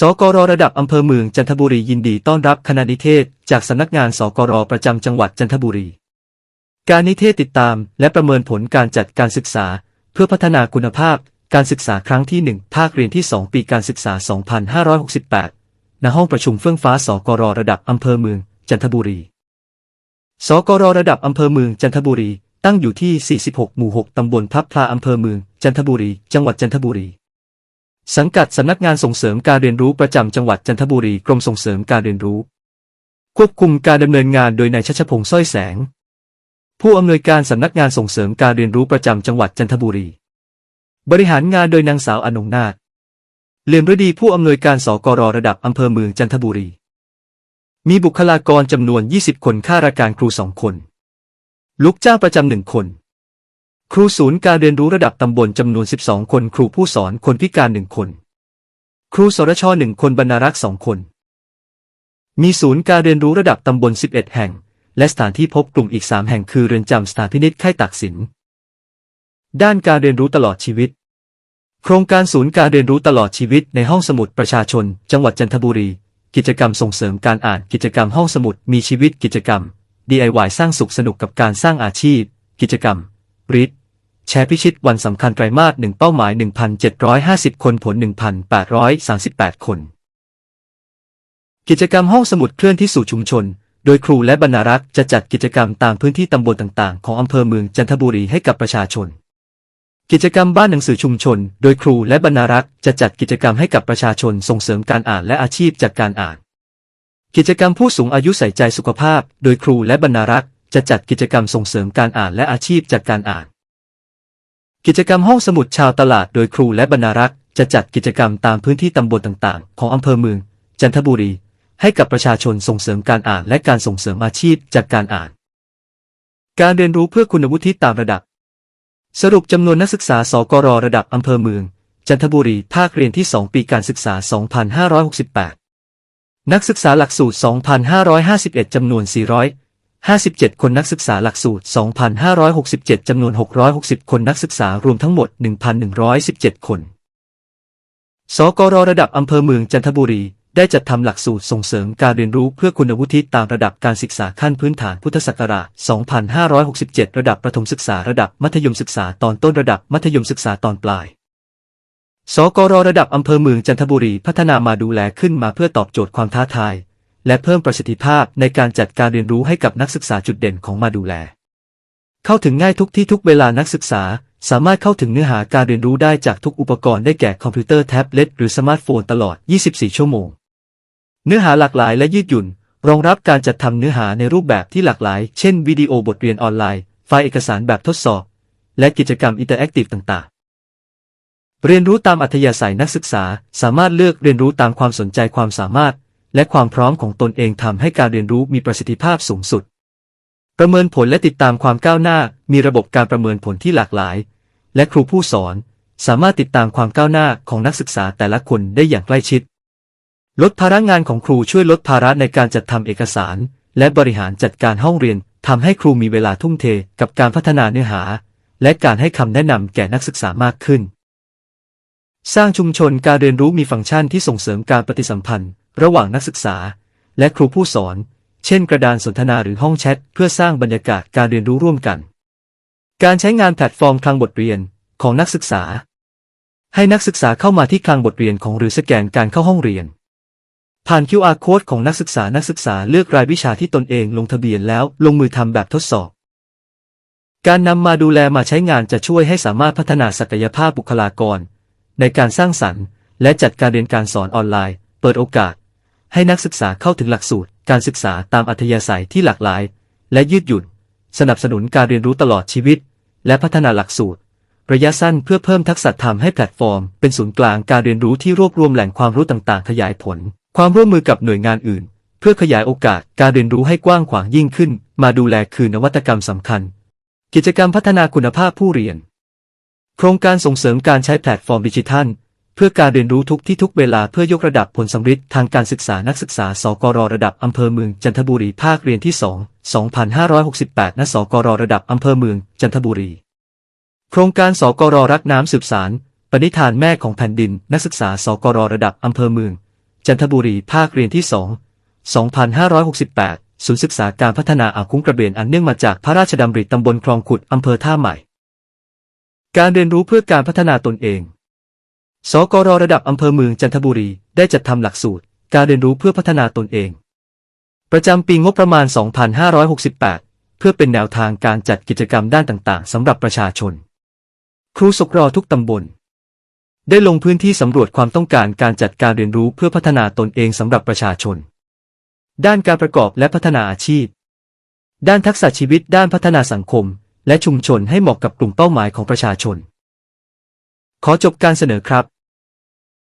สกรระดับอำเภอเมืองจันทบุรียินดีต้อนรับคณะนิเทศ จากสำนักงานสกรประจำจังหวัดจันทบุรี การนิเทศติดตามและประเมินผลการจัดการศึกษา เพื่อพัฒนาคุณภาพ การศึกษาครั้งที่ 1 ภาคเรียนที่ 2 ปีการศึกษา 2568 ณห้องประชุมเฟื่องฟ้าสกรระดับอำเภอเมืองจันทบุรี สกรระดับอำเภอเมืองจันทบุรี ตั้งอยู่ที่ 46 หมู่ 6 ตำบลพับพลาอำเภอเมืองจันทบุรี จังหวัดจันทบุรี สังกัดสำนักงานส่งเสริมการเรียนรู้ประจำจังหวัดจันทบุรีกรมส่งเสริมการเรียนรู้ ควบคุมการดำเนินงานโดยนายชัชพงษ์สร้อยแสง ผู้อำนวยการสำนักงานส่งเสริมการเรียนรู้ประจำจังหวัดจันทบุรี บริหารงานโดยนางสาวอนงนาถเลียมฤดีผู้อำนวยการสกรระดับอำเภอเมืองจันทบุรี มีบุคลากรจำนวน 20 คนข้าราชการครูสองคน ลูกจ้างประจำหนึ่งคน ครูศูนย์การเรียนรู้ระดับตำบลจำนวน 12 คน ครูผู้สอนคนพิการหนึ่งคน ครูสรชหนึ่งคนบรรณารักษ์สองคน มีศูนย์การเรียนรู้ระดับตำบล 11 แห่ง และสถานที่พบกลุ่มอีก 3 แห่งคือเรือนจำสถานพินิจค่ายตักสิน ด้านการเรียนรู้ตลอดชีวิต โครงการศูนย์การเรียนรู้ตลอดชีวิตในห้องสมุดประชาชน จังหวัดจันทบุรี กิจกรรมส่งเสริมการอ่านกิจกรรมห้องสมุดมีชีวิตกิจกรรม DIY สร้างสุขสนุกกับการสร้างอาชีพ กิจกรรม ริดแชร์พิชิตวันสำคัญไตรมาสหนึ่งเป้าหมาย 1,750 คนผล 1,838 คน กิจกรรมห้องสมุดเคลื่อนที่สู่ชุมชน โดยครูและบรรณารักษ์จะจัดกิจกรรมตามพื้นที่ตำบลต่างๆ ของอำเภอเมืองจันทบุรีให้กับประชาชน กิจกรรมบ้านหนังสือชุมชน โดยครูและบรรณารักษ์จะจัดกิจกรรมให้กับประชาชนส่งเสริมการอ่านและอาชีพจากการอ่าน กิจกรรมผู้สูงอายุใส่ใจสุขภาพ โดยครูและบรรณารักษ์ จะจัดกิจกรรมส่งเสริมการอ่านและอาชีพจากการอ่าน กิจกรรมห้องสมุดชาวตลาดโดยครูและบรรณารักษ์จะจัดกิจกรรมตามพื้นที่ตำบลต่างๆ ของอำเภอเมือง จันทบุรี ให้กับประชาชนส่งเสริมการอ่านและการส่งเสริมอาชีพจากการอ่าน การเรียนรู้เพื่อคุณวุฒิตามระดับ สรุปจำนวนนักศึกษาสกรระดับอำเภอเมือง จันทบุรีภาคเรียนที่ 2 ปีการศึกษา 2568 นักศึกษาหลักสูตร 2,551 จำนวน 400 57 คนนักศึกษาหลักสูตร 2,567 จำนวน 660 คนนักศึกษารวมทั้งหมด 1,117 คน สกรระดับอำเภอเมืองจันทบุรี ได้จัดทำหลักสูตรส่งเสริมการเรียนรู้เพื่อคุณวุฒิตามระดับการศึกษาขั้นพื้นฐานพุทธศักราช 2567 ระดับประถมศึกษาระดับมัธยมศึกษาตอนต้นระดับมัธยมศึกษาตอนปลายสกรระดับอำเภอเมืองจันทบุรีพัฒนามาดูแลขึ้นมาเพื่อตอบโจทย์ความท้าทาย และเพิ่มประสิทธิภาพในการจัดการเรียนรู้ให้กับนักศึกษาจุดเด่นของมาดูแล เข้าถึงง่ายทุกที่ทุกเวลานักศึกษา สามารถเข้าถึงเนื้อหาการเรียนรู้ได้จากทุกอุปกรณ์ได้แก่คอมพิวเตอร์แท็บเล็ตหรือสมาร์ทโฟนตลอด 24 ชั่วโมง เนื้อหาหลากหลายและยืดหยุ่น รองรับการจัดทำเนื้อหาในรูปแบบที่หลากหลาย เช่น วิดีโอบทเรียนออนไลน์ ไฟล์เอกสารแบบทดสอบ และกิจกรรมอินเตอร์แอคทีฟต่างๆเรียนรู้ตามอัธยาศัยนักศึกษา สามารถเลือกเรียนรู้ตามความสนใจความสามารถ และความพร้อมของตนเองทำให้การเรียนรู้มีประสิทธิภาพสูงสุด ประเมินผลและติดตามความก้าวหน้า มีระบบการประเมินผลที่หลากหลาย และครูผู้สอน สามารถติดตามความก้าวหน้าของนักศึกษาแต่ละคนได้อย่างใกล้ชิด ลดภาระงานของครูช่วยลดภาระในการจัดทำเอกสาร และบริหารจัดการห้องเรียนทำให้ครูมีเวลาทุ่มเทกับการพัฒนาเนื้อหา และการให้คำแนะนำแก่นักศึกษามากขึ้น สร้างชุมชนการเรียนรู้มีฟังก์ชันที่ส่งเสริมการปฏิสัมพันธ์ ระหว่างนักศึกษา และครูผู้สอน เช่น กระดานสนทนาหรือห้องแชท เพื่อสร้างบรรยากาศการเรียนรู้ร่วมกัน การใช้งานแพลตฟอร์มคลังบทเรียนของนักศึกษา ให้นักศึกษาเข้ามาที่คลังบทเรียนของหรือสแกนการเข้าห้องเรียน ผ่าน QR code ของนักศึกษานักศึกษาเลือกรายวิชาที่ตนเองลงทะเบียนแล้วลงมือทำแบบทดสอบการนำมาดูแลมาใช้งานจะช่วยให้สามารถพัฒนาศักยภาพบุคลากร ในการสร้างสรรค์ และจัดการเรียนการสอนออนไลน์ เปิดโอกาส ให้นักศึกษาเข้าถึงหลักสูตร การศึกษาตามอัธยาศัยที่หลากหลาย และยืดหยุ่น สนับสนุนการเรียนรู้ตลอดชีวิต และพัฒนาหลักสูตร ระยะสั้นเพื่อเพิ่มทักษะทำให้แพลตฟอร์ม เป็นศูนย์กลางการเรียนรู้ที่รวบรวมแหล่งความรู้ต่างๆ ขยายผล ความร่วมมือกับหน่วยงานอื่น เพื่อขยายโอกาสการเรียนรู้ให้กว้างขวางยิ่งขึ้น มาดูแลคือนวัตกรรมสำคัญ กิจกรรมพัฒนาคุณภาพผู้เรียน โครงการส่งเสริมการใช้แพลตฟอร์มดิจิทัล เพื่อการเรียนรู้ทุกที่ทุกเวลาเพื่อยกระดับผลสำฤทธิ์ทางการศึกษานักศึกษา สกรระดับอำเภอเมืองจันทบุรีภาคเรียนที่ 2 2568 ณ สกรระดับอำเภอเมืองจันทบุรี โครงการสกรรักน้ำสืบสาร ปณิธานแม่ของแผ่นดิน นักศึกษา สกรระดับอำเภอเมือง จันทบุรีภาคเรียนที่ 2 2568 ศูนย์ศึกษาการพัฒนาอ่าวคุ้งกระเบนอันเนื่องมาจากพระราชดำริตำบลคลองขุดอำเภอท่าใหม่ การเรียนรู้เพื่อการพัฒนาตนเอง สกรระดับอำเภอเมืองจันทบุรีได้จัดทำหลักสูตร การเรียนรู้เพื่อพัฒนาตนเอง ประจำปีงบประมาณ 2568 เพื่อเป็นแนวทางการจัดกิจกรรมด้านต่าง ๆสำหรับประชาชน ครูสกรทุกตำบล ได้ลงพื้นที่สำรวจความต้องการการจัดการเรียนรู้เพื่อพัฒนาตนเองสำหรับประชาชน ด้านการประกอบและพัฒนาอาชีพ ด้านทักษะชีวิตด้านพัฒนาสังคม และชุมชนให้เหมาะกับกลุ่มเป้าหมายของประชาชน ขอจบการเสนอครับ